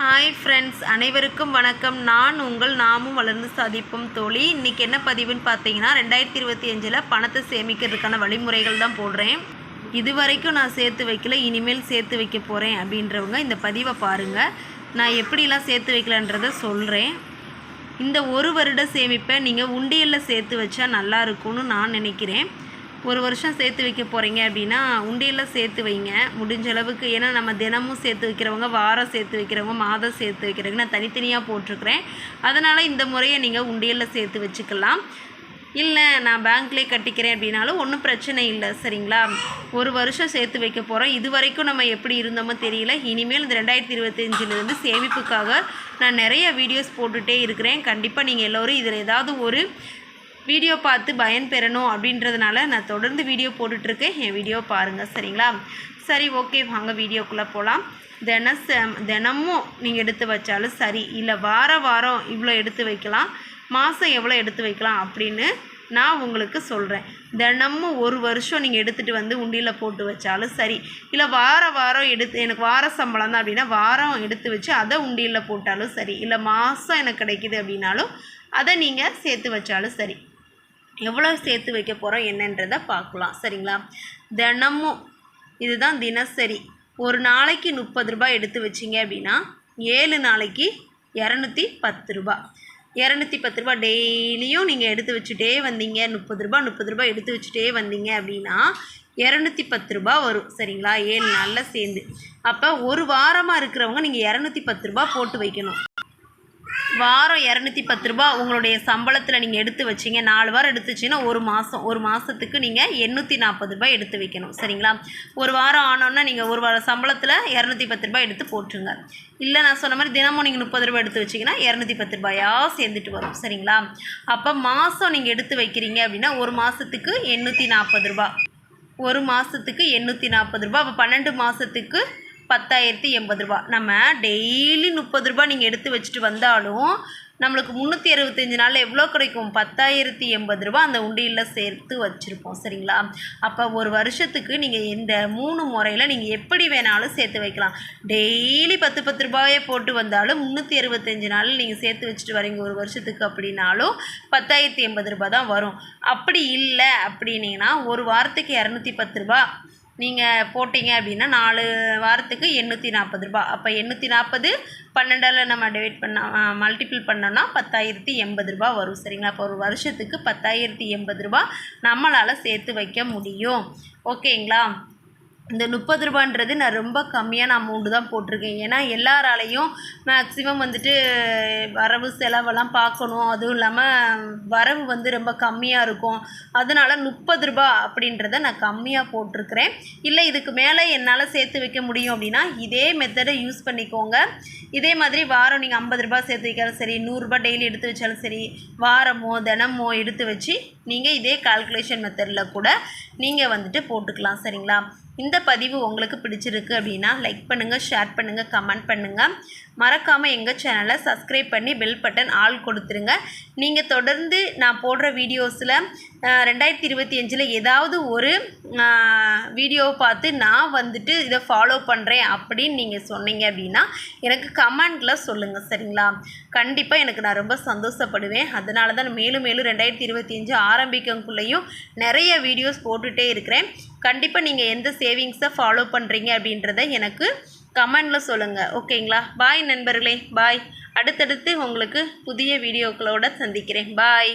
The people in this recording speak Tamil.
ஹாய் ஃப்ரெண்ட்ஸ் அனைவருக்கும் வணக்கம். நான் உங்கள் நாமும் வளர்ந்து சாதிப்போம் தோழி. இன்றைக்கி என்ன பதிவுன்னு பார்த்தீங்கன்னா ரெண்டாயிரத்தி இருபத்தி அஞ்சில் பணத்தை சேமிக்கிறதுக்கான வழிமுறைகள் தான் போடுறேன். இது வரைக்கும் நான் சேர்த்து வைக்கல இனிமேல் சேர்த்து வைக்க போகிறேன் அப்படின்றவங்க இந்த பதிவை பாருங்கள் நான் எப்படிலாம் சேர்த்து வைக்கலான்றதை சொல்கிறேன் இந்த ஒரு வருட சேமிப்பை நீங்கள் உண்டியலில் சேர்த்து வச்சா நல்லா இருக்கும்னு நான் நினைக்கிறேன். ஒரு வருஷம் சேர்த்து வைக்க போகிறீங்க அப்படின்னா உண்டியலில் சேர்த்து வைங்க. முடிஞ்ச அளவுக்கு ஏன்னா நம்ம தினமும் சேர்த்து வைக்கிறவங்க வாரம் சேர்த்து வைக்கிறவங்க மாதம் சேர்த்து வைக்கிறவங்க நான் தனித்தனியாக போட்டிருக்கிறேன். அதனால் இந்த முறையை நீங்கள் உண்டியலில் சேர்த்து வச்சுக்கலாம். இல்லை நான் பேங்க்லேயே கட்டிக்கிறேன் அப்படின்னாலும் ஒன்றும் பிரச்சனை இல்லை சரிங்களா? ஒரு வருஷம் சேர்த்து வைக்க போகிறோம் இது வரைக்கும் நம்ம எப்படி இருந்தோமோ தெரியல. இனிமேல் இந்த ரெண்டாயிரத்தி இருபத்தஞ்சிலேருந்து சேமிப்புக்காக நான் நிறைய வீடியோஸ் போட்டுகிட்டே இருக்கிறேன். கண்டிப்பாக நீங்கள் எல்லோரும் இதில் ஏதாவது ஒரு வீடியோ பார்த்து பயன் பெறணும் அப்படின்றதுனால நான் தொடர்ந்து வீடியோ போட்டுட்ருக்கேன். என் வீடியோ பாருங்கள் சரிங்களா? சரி ஓகே வாங்க வீடியோக்குள்ளே போகலாம் தினச தினமும் நீங்கள் எடுத்து வச்சாலும் சரி இல்லை வார வாரம் இவ்வளோ எடுத்து வைக்கலாம் மாதம் எவ்வளோ எடுத்து வைக்கலாம் அப்படின்னு நான் உங்களுக்கு சொல்கிறேன் தினமும் ஒரு வருஷம் நீங்கள் எடுத்துகிட்டு வந்து உண்டியில் போட்டு வச்சாலும் சரி இல்லை வார வாரம் எடுத்து எனக்கு வார சம்பளம் தான் அப்படின்னா வாரம் எடுத்து வச்சு அதை உண்டியில் போட்டாலும் சரி இல்லை மாதம் எனக்கு கிடைக்கிது அப்படின்னாலும் அதை நீங்கள் சேர்த்து வச்சாலும் சரி. எவ்வளோ சேர்த்து வைக்க போகிறோம் என்னன்றதை பார்க்கலாம். சரிங்களா? தினமும் இதுதான் தினசரி. ஒரு நாளைக்கு முப்பது ரூபாய் எடுத்து வச்சிங்க அப்படின்னா ஏழு நாளைக்கு இரநூத்தி பத்து ரூபா இரநூத்தி பத்து ரூபா டெய்லியும் நீங்கள் எடுத்து வச்சுட்டே வந்தீங்க. முப்பது ரூபா முப்பது ரூபா எடுத்து வச்சுட்டே வந்தீங்க அப்படின்னா இரநூத்தி பத்து ரூபா வரும். சரிங்களா? ஏழு நாளில் சேர்ந்து. அப்போ ஒரு வாரமாக இருக்கிறவங்க நீங்கள் இரநூத்தி பத்து ரூபா போட்டு வைக்கணும். வாரம் இரநூத்தி பத்து ரூபா உங்களுடைய சம்பளத்தில் நீங்கள் எடுத்து வச்சிங்க. நாலு வாரம் எடுத்து வச்சிங்கன்னா ஒரு மாதம் ஒரு மாதத்துக்கு நீங்கள் எண்ணூற்றி நாற்பது ரூபாய் எடுத்து வைக்கணும். சரிங்களா? ஒரு வாரம் ஆனோன்னா நீங்கள் ஒரு வாரம் சம்பளத்தில் இரநூத்தி பத்து ரூபாய் எடுத்து போட்டுருங்க. இல்லை நான் சொன்ன மாதிரி தினமும் நீங்கள் முப்பது ரூபாய் எடுத்து வச்சிங்கன்னா இரநூத்தி பத்து ரூபாயாக சேர்ந்துட்டு வரும். சரிங்களா? அப்போ மாதம் நீங்கள் எடுத்து வைக்கிறீங்க அப்படின்னா ஒரு மாதத்துக்கு எண்ணூற்றி நாற்பது ரூபா ஒரு மாதத்துக்கு எண்ணூற்றி நாற்பது ரூபா அப்போ பன்னெண்டு மாதத்துக்கு பத்தாயிரத்தி எண்பது ரூபா. நம்ம டெய்லி முப்பது ரூபா நீங்கள் எடுத்து வச்சுட்டு வந்தாலும் நம்மளுக்கு முந்நூற்றி அறுபத்தஞ்சு நாளில் எவ்வளோ கிடைக்கும்? பத்தாயிரத்தி எண்பது ரூபா அந்த உண்டியில் சேர்த்து வச்சுருப்போம் சரிங்களா? அப்போ ஒரு வருஷத்துக்கு நீங்கள் இந்த மூணு முறையில் நீங்கள் எப்படி வேணாலும் சேர்த்து வைக்கலாம். டெய்லி பத்து பத்து ரூபாயே போட்டு வந்தாலும் முந்நூற்றி அறுபத்தஞ்சு நாளில் நீங்கள் சேர்த்து வச்சுட்டு வரீங்க ஒரு வருஷத்துக்கு அப்படின்னாலும் பத்தாயிரத்தி எண்பது ரூபா தான் வரும். அப்படி இல்லை அப்படின்னீங்கன்னா ஒரு வாரத்துக்கு இரநூத்தி பத்து ரூபா நீங்கள் போட்டிங்க அப்படின்னா நாலு வாரத்துக்கு எண்ணூற்றி நாற்பது ரூபா. அப்போ எண்ணூற்றி நாற்பது பன்னெண்டால் நம்ம டிவைட் பண்ண மல்டிபிள் பண்ணோன்னா பத்தாயிரத்தி எண்பது ரூபா வரும். சரிங்களா? அப்போ ஒரு வருஷத்துக்கு பத்தாயிரத்தி எண்பது ரூபா நம்மளால் சேர்த்து வைக்க முடியும். ஓகேங்களா? இந்த முப்பது ரூபான்றது நான் ரொம்ப கம்மியான அமௌண்ட்டு தான் போட்டிருக்கேன். ஏன்னா எல்லாராலையும் மேக்ஸிமம் வந்துட்டு வரவு செலவெல்லாம் பார்க்கணும். அதுவும் இல்லாமல் வரவு வந்து ரொம்ப கம்மியாக இருக்கும். அதனால் முப்பது ரூபா அப்படின்றத நான் கம்மியாக போட்டிருக்கிறேன். இல்லை இதுக்கு மேலே என்னால் சேர்த்து வைக்க முடியும் அப்படின்னா இதே மெத்தடை யூஸ் பண்ணிக்கோங்க. இதே மாதிரி வாரம் நீங்கள் ஐம்பது ரூபா சேர்த்து வைக்காலும் சரி நூறுரூபா டெய்லி எடுத்து வச்சாலும் சரி வாரமோ தினமோ எடுத்து வச்சு நீங்கள் இதே கால்குலேஷன் மெத்தடில் கூட நீங்கள் வந்துட்டு போட்டுக்கலாம். சரிங்களா? இந்த பதிவு உங்களுக்கு பிடிச்சிருக்கு அப்படின்னா லைக் பண்ணுங்கள் ஷேர் பண்ணுங்கள் கமெண்ட் பண்ணுங்கள் மறக்காமல் எங்கள் சேனலை சப்ஸ்கிரைப் பண்ணி பெல் பட்டன் ஆள் கொடுத்துருங்க. நீங்கள் தொடர்ந்து நான் போடுற வீடியோஸில் ரெண்டாயிரத்தி இருபத்தி அஞ்சில் ஏதாவது ஒரு வீடியோவை பார்த்து நான் வந்துட்டு இதை ஃபாலோ பண்ணுறேன் அப்படின்னு நீங்கள் சொன்னீங்க அப்படின்னா எனக்கு கமெண்டில் சொல்லுங்கள் சரிங்களா? கண்டிப்பாக எனக்கு நான் ரொம்ப சந்தோஷப்படுவேன். அதனால தான் மேலும் மேலும் ரெண்டாயிரத்தி இருபத்தி அஞ்சு ஆரம்பிக்கக்குள்ளேயும் நிறைய வீடியோஸ் போட்டுகிட்டே இருக்கிறேன். கண்டிப்பாக நீங்கள் எந்த சேவிங்ஸை ஃபாலோ பண்ணுறீங்க அப்படின்றத எனக்கு கமெண்டில் சொல்லுங்கள் ஓகேங்களா? பாய் நண்பர்களே பாய் அடுத்தடுத்து உங்களுக்கு புதிய வீடியோக்களோட சந்திக்கிறேன். பாய்